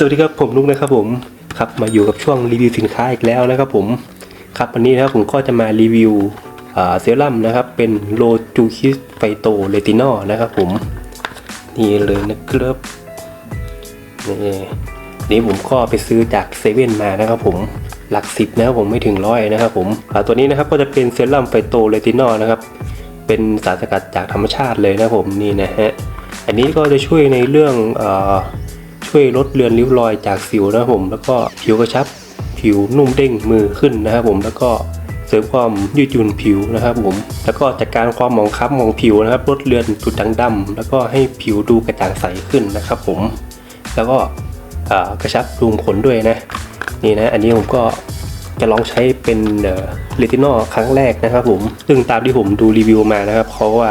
สวัสดีครับผมลุกนะครับผมครับมาอยู่กับช่วงรีวิวสินค้าอีกแล้วนะครับผมครับวันนี้นะครับผมก็จะมารีวิวเซรั่มนะครับเป็นโลจูคิสไฟโตเรตินอลนะครับผมนี่เลยนะครับนี่นี่ผมก็ไปซื้อจากเซเว่นมานะครับผมหลักสิบนะครับผมไม่ถึงร้อยนะครับผมตัวนี้นะครับก็จะเป็นเซรั่มไฟโตเรตินอลนะครับเป็นสารสกัดจากธรรมชาติเลยนะครับผมนี่นะฮะอันนี้ก็จะช่วยในเรื่องอ ช่วยลดเลือนริ้วรอยจากสิวนะครับผมแล้วก็ผิวกระชับ ผิวนุ่มเด้งมือขึ้นนะครับผมแล้วก็เสริมความยืดหยุ่นผิวนะครับผม แล้วก็จัดการความหมองคล้ำของผิวนะครับ ลดเลือนจุดด่างดำแล้วก็ให้ผิวดูกระจ่างใสขึ้นนะครับผม แล้วก็กระชับรูมขนด้วยนะ นี่นะ อันนี้ผมก็จะลองใช้เป็นเรตินอลครั้งแรกนะครับผม ซึ่งตามที่ผมดูรีวิวมานะครับเขาว่า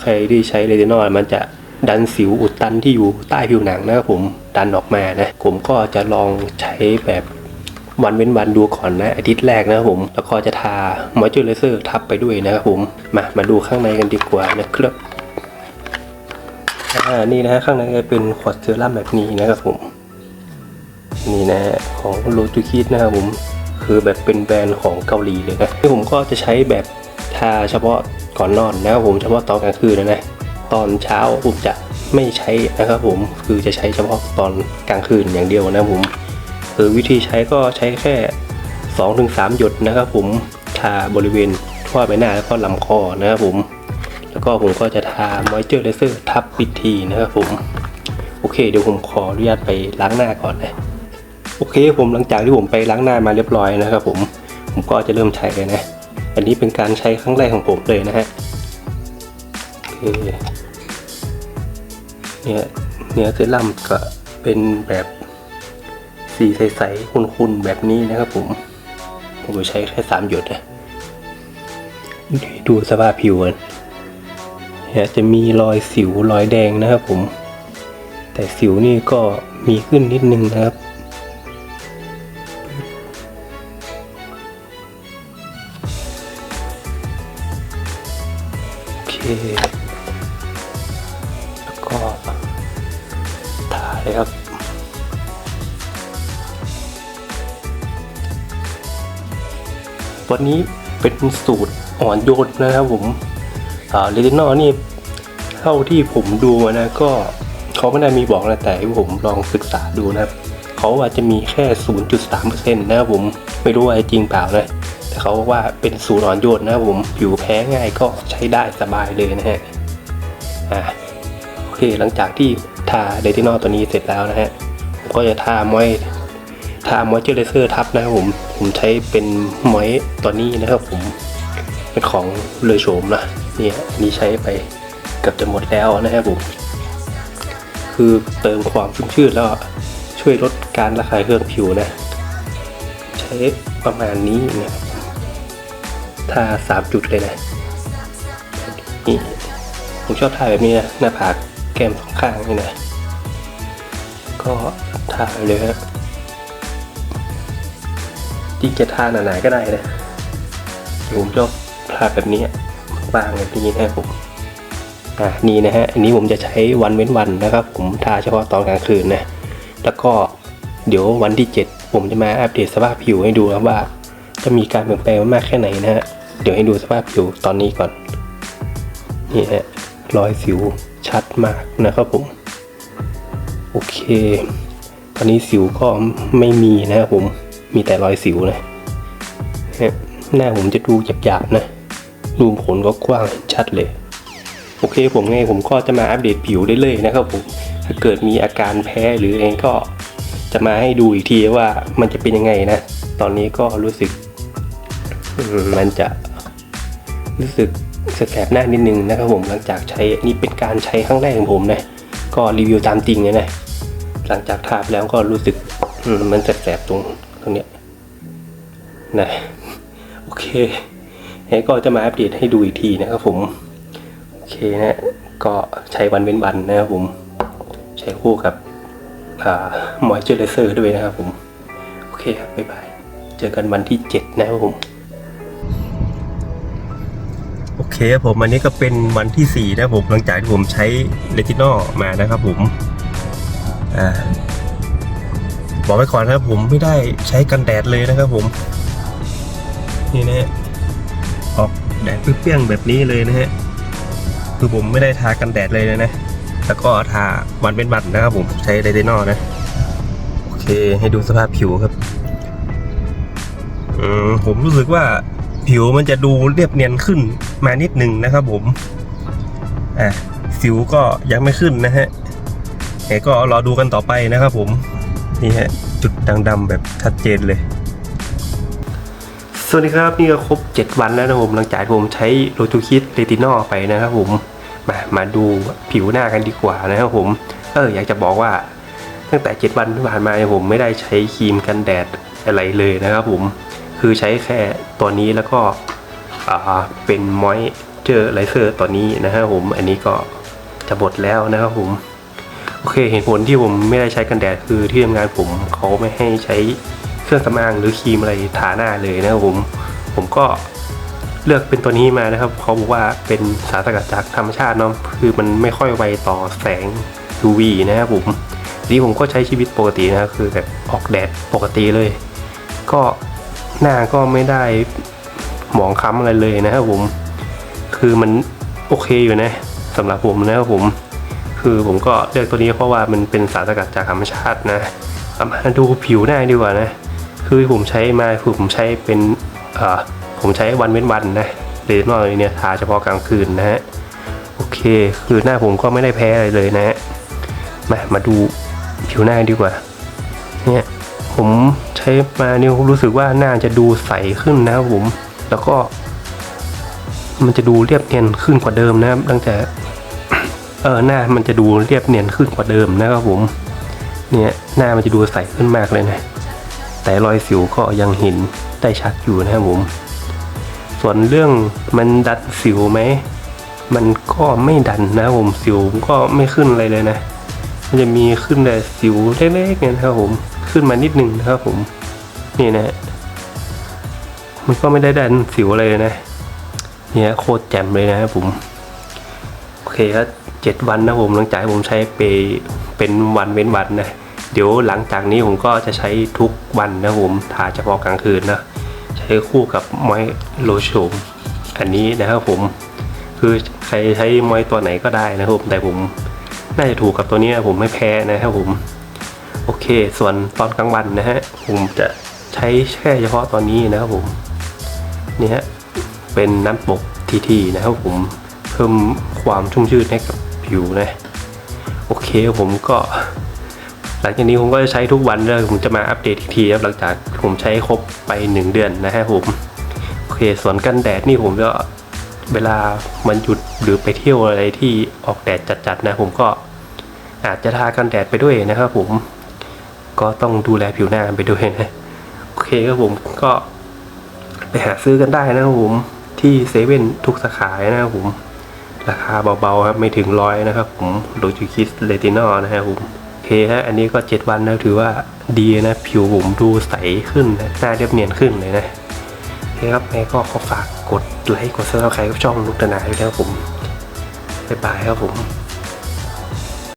ใครที่ใช้เรตินอลมันจะ ดันสิวอุดตันที่อยู่ใต้ผิวหนังนะครับผมดันออกมานะผมก็จะลองใช้แบบวันเว้นวันดูก่อนนะอาทิตย์แรกนะครับผมแล้วก็จะทามอยเจอร์ไรเซอร์ทับไปด้วยนะครับผมมามาดูข้างในกันดีกว่านะครับอ่านี่นะฮะข้างในจะเป็นขวดเซรั่มแบบนี้นะครับผมนี่นะฮะของโลจูคิดนะครับผมคือแบบเป็นแบรนด์ของเกาหลีเลยนะที่ผมก็จะใช้แบบทาเฉพาะก่อนนอนนะครับผมเฉพาะตอนกลางคืนนะนะ ตอนเช้าผมจะไม่ใช้นะครับผมคือจะใช้เฉพาะตอนกลางคืนอย่างเดียวนะผมคือวิธีใช้ก็ใช้แค่ 2-3ถึงหยดนะครับผมทาบริเวณทั่วใบหน้าแล้วก็ลำคอนะครับผม แล้วก็ผมก็จะทามอยเจอร์ไรเซอร์ทับปิดทีนะครับผม โอเค เดี๋ยวผมขออนุญาตไปล้างหน้าก่อนนะโอเคผมหลังจากที่ผมไปล้างหน้ามาเรียบร้อยนะครับผม ผมก็จะเริ่มใช้เลยนะ อันนี้เป็นการใช้ครั้งแรกของผมเลยนะฮะ เคเนี่ยเนื้อเซรั่มก็เป็นแบบสีใสๆคุณๆแบบนี้นะครับผม ผมใช้แค่สามหยดนะดูสภาพผิวกันเนี่ยจะมีรอยสิวรอยแดงนะครับผม แต่สิวนี่ก็มีขึ้นนิดนึงนะครับโอเค ครับวันนี้เป็นสูตรอ่อนโยนนะครับผมเรตินอลนี่เท่าที่ผมดูนะก็เขาไม่ได้มีบอกนะแต่ผมลองศึกษาดูนะครับเขาอาจจะมีแค่ 0.3%นะครับผมไม่รู้ว่าจริงเปล่านะแต่เขาว่าเป็นสูตรอ่อนโยนนะครับผมผิวแพ้ง่ายก็ใช้ได้สบายเลยนะฮะอ่าโอเคหลังจากที่ ทาเดตินอลตัวนี้เสร็จแล้วนะฮะผมก็จะทามอยทามอยเจอร์ไรเซอร์ทับนะครับผมผมใช้เป็นมอยตัวนี้นะครับผมเป็นของเลอโฉมนะเนี่ยนี้ใช้ไปเกือบจะหมดแล้วนะครับผมคือเติมความชุ่มชื่นแล้วช่วยลดการระคายเคืองผิวนะ ใช้ประมาณนี้นะครับถ้าสามจุดเลยนะนี่ผมชอบทาแบบนี้นะหน้าผาก แก้มสองข้างนี่นะก็ทาเลยฮะจริงจะทาหนาๆก็ได้นะผมชอบทาแบบนี้บางแบบนี้นะครับผมอะนี่นะฮะอันนี้ผมจะใช้วันเว้นวันนะครับ ผมทาเฉพาะตอนกลางคืนนะแล้วก็เดี๋ยววันที่ 7 ผมจะมาอัปเดตสภาพผิวให้ดูครับว่า จะมีการเปลี่ยนแปลงมากแค่ไหนนะฮะเดี๋ยวให้ดูสภาพผิวตอนนี้ก่อนนี่ฮะรอยสิว ชัดมากนะครับผม โอเค ตอนนี้สิวก็ไม่มีนะครับผม มีแต่รอยสิวนะฮะหน้าผมจะดูหยาบๆนะรูมขนก็กว้างชัดเลย โอเคผมไงผมก็จะมาอัปเดตผิวได้เลยนะครับผม ถ้าเกิดมีอาการแพ้หรือเอะไรก็จะมาให้ดูอีกทีว่ามันจะเป็นยังไงนะ ตอนนี้ก็รู้สึกมันจะรู้สึก แสบหน้านิดนึงนะครับผมหลังจากใช้นนี้เป็นการใช้ครั้งแรกของผมนะก็รีวิวตามจริงเลยนะหลังจากทาไปแล้วก็รู้สึกมันแสบๆตรงตรงเนี้ยนะโอเคงั้นก็จะมาอัปเดตให้ดูอีกทีนะครับผมโอเคนะก็ใช้วันเว้นวันนะครับผม ใช้คู่กับมอยเจอร์ไรเซอร์ด้วยนะครับผม โอเคครับบ๊ายบาย เจอกันวันที่ 7 นะครับผม โอเคครับผมอันนี้ก็เป็นวันที่ 4 นะครับผมหลังจากที่ผมใช้เรตินอลมานะครับผมอ่าบอกไว้ก่อนนะครับผมไม่ได้ใช้กันแดดเลยนะครับผม นี่นะฮะออกแดดเปรี้ยงแบบนี้เลยนะฮะคือผมไม่ได้ทากันแดดเลยนะแล้วก็ทาวันเป็นวันนะครับผมใช้ไดเดนอลนะโอเคให้ดูสภาพผิวครับอืมผมรู้สึกว่า ผิวมันจะดูเรียบเนียนขึ้นมานิดหนึ่งนะครับผม อะสิวก็ยังไม่ขึ้นนะฮะแต่ก็รอดูกันต่อไปนะครับผม นี่ฮะ จุดดำๆแบบชัดเจนเลย สวัสดีครับ นี่ก็ครบ 7 วันแล้วนะผมหลังจากผมใช้โรตูคิดเรตินอลไปนะครับผม มามาดูผิวหน้ากันดีกว่านะครับผม เอออยากจะบอกว่า ตั้งแต่ 7 วันที่ผ่านมาผมไม่ได้ใช้ครีมกันแดดอะไรเลยนะครับผม คือใช้แค่ตัวนี้แล้วก็เป็นมอยเจอไรเซอร์ตัวนี้นะครับผม อันนี้ก็จะหมดแล้วนะครับผม โอเคเหตุผลที่ผมไม่ได้ใช้กันแดดคือที่ทำงานผมเขาไม่ให้ใช้เครื่องสำอางหรือครีมอะไรทาหน้าเลยนะครับผม ผมก็เลือกเป็นตัวนี้มานะครับเขาบอกว่าเป็นสารสกัดจากธรรมชาติเนาะคือมันไม่ค่อยไวต่อแสง UV นะครับผมทีนี้ผมก็ใช้ชีวิตปกตินะครับคือแบบออกแดดปกติเลย ก็ หน้าก็ไม่ได้หมองคล้ำอะไรเลยนะครับผม คือมันโอเคอยู่นะสำหรับผมนะครับผม คือผมก็เลือกตัวนี้เพราะว่ามันเป็นสารสกัดจากธรรมชาตินะมาดูผิวหน้าดีกว่านะ คือผมใช้มาคือผมใช้เป็นเออผมใช้วันเว้นวันนะเลนอลเนี่ยทาเฉพาะกลางคืนนะฮะโอเค คือหน้าผมก็ไม่ได้แพ้อะไรเลยนะฮะมามาดูผิวหน้าดีกว่าเนี่ย ผมใช้มาเนี่ยผมรู้สึกว่าหน้าจะดูใสขึ้นนะครับผมแล้วก็ มันจะดูเรียบเนียนขึ้นกว่าเดิมนะครับ ตั้งแต่ เออหน้ามันจะดูเรียบเนียนขึ้นกว่าเดิมนะครับผม เนี่ยหน้ามันจะดูใสขึ้นมากเลยนะ แต่รอยสิวก็ยังเห็นได้ชัดอยู่นะครับผม ส่วนเรื่องมันดันสิวไหมมันก็ไม่ดันนะผมสิวก็ไม่ขึ้นอะไรเลยนะ มันจะมีขึ้นแต่สิวเล็กๆเนี่ยนะครับผม ขึ้นมานิดหนึ่งนะครับผม นี่นะ มันก็ไม่ได้ดันสิวอะไรเลยนะ เนี่ยโคตรแจ่มเลยนะครับผม โอเคครับเจ็ดวันนะผมหลังจากผมใช้ไปเป็นวันเว้นวันนะ เดี๋ยวหลังจากนี้ผมก็จะใช้ทุกวันนะผมทาเฉพาะกลางคืนนะ ใช้คู่กับมอยโลชั่นอันนี้นะครับผม คือใครใช้มอยตัวไหนก็ได้นะครับผมแต่ผมน่าจะถูกกับตัวนี้นะผมไม่แพ้นะครับผม โอเค ส่วนตอนกลางวันนะฮะผมจะใช้แค่เฉพาะตอนนี้นะครับผมนี่ฮะเป็นน้ำปกทีทีนะครับผมเพิ่มความชุ่มชื่นให้กับผิวนะโอเคผมก็หลังจากนี้ผมก็จะใช้ทุกวันเลยผมจะมาอัปเดตอีทีครับหลังจากผมใช้ครบไป 1 เดือนนะฮะผมโอเคส่วนกันแดดนี่ผมก็เวลามันหยุดหรือไปเที่ยวอะไรที่ออกแดดจัดๆนะ ผมก็อาจจะทากันแดดไปด้วยนะครับผม ก็ต้องดูแลผิวหน้าไปด้วยนะ โอเคครับผมก็ไปหาซื้อกันได้นะครับผมที่เซเว่นทุกสาขานะครับผม ราคาเบาๆครับไม่ถึงร้อยนะครับผมโลจิคิสเลตินอลนะครับผมโอเคฮะอันนี้ก็ 7 วันนะถือว่าดีนะ ผิวผมดูใสขึ้นนะหน้าเรียบเนียนขึ้นเลยนะโอเคครับแม่ก็ขอฝากกดไลค์กดซับสไครต์กับช่องนุกตนาด้วยนะครับผมบ๊ายบายครับผม